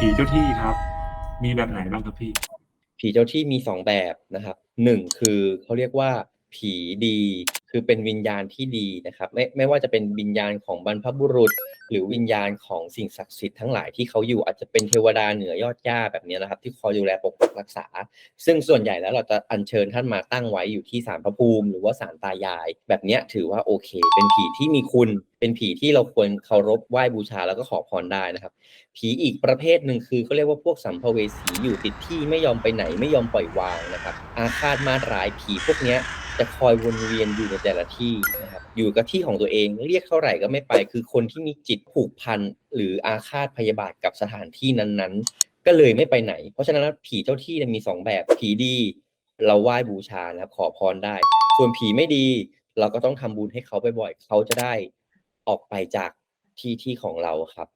ผีเจ้าที่ครับ มีแบบไหนบ้างครับพี่ ผีเจ้าที่มีสองแบบนะครับหนึ่งคือเขาเรียกว่า ผีดี คือเป็นวิญญาณที่ดีนะครับ ไม่ไม่ว่าจะเป็นวิญญาณของบรรพบุรุษ หรือวิญญาณของสิ่งศักดิ์สิทธิ์ทั้งหลายที่เขาอยู่อาจจะเป็นเทวดาเหนือยอดหญ้าแบบนี้นะครับ ที่คอยดูแลปกปักรักษา ซึ่งส่วนใหญ่แล้วเราจะอัญเชิญท่านมาตั้งไว้อยู่ที่ศาลพระภูมิ หรือว่าศาลตายาย แบบนี้ถือว่าโอเค เป็นผีที่มีคุณ เป็นผีที่เราควรเคารพไหว้บูชาแล้วก็ขอพรได้นะครับ ผีอีกประเภทหนึ่งคือเขาเรียกว่าพวกสัมภเวสีอยู่ติดที่ไม่ยอมไปไหนไม่ยอมปล่อยวางนะครับ อาฆาตมาร้ายผีพวกเนี้ย จะคอยวนเวียนอยู่ในแต่ละที่นะครับอยู่กับที่ของตัวเองเรียกเท่าไหร่ก็ไม่ไป คือคนที่มีจิตผูกพันหรืออาฆาตพยาบาทกับสถานที่นั้นๆ ก็เลยไม่ไปไหน เพราะฉะนั้นผีเจ้าที่มีสองแบบผีดี เราไหว้บูชานะครับขอพรได้ ส่วนผีไม่ดี เราก็ต้องทำบุญให้เขาบ่อยๆเขาจะได้ออกไปจากที่ที่ของเราครับ